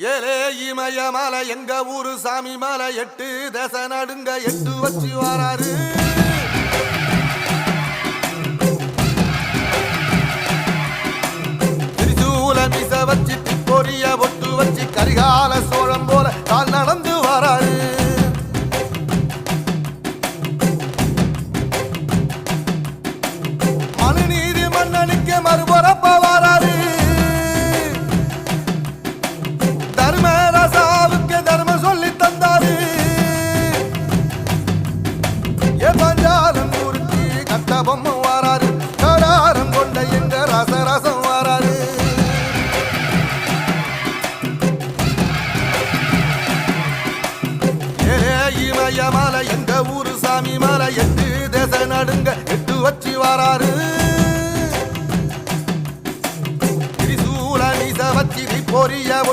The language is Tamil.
ஏலே இமய மலை எங்க ஊரு சாமி மலை எட்டு தச நடுங்க எட்டு வச்சு வராரு. திரிசூல மிச வச்சு பொரிய ஒட்டு வச்சு கரிகால சோழம் போல கால் நடந்து வராரு. மனுநீதி மன்னனுக்கு மறுபுறம் பஞ்சாலம் ஊருக்கு கட்ட பொம்மை வாராரு. கடாரம் கொண்ட எங்க ரசரசம் வாராரு. ஏ இமய மலை எங்க ஊரு சாமி மலை எட்டு தேச நடுங்க எட்டு வச்சு வாராரு. திரிசூல நீச வச்சி பொரிய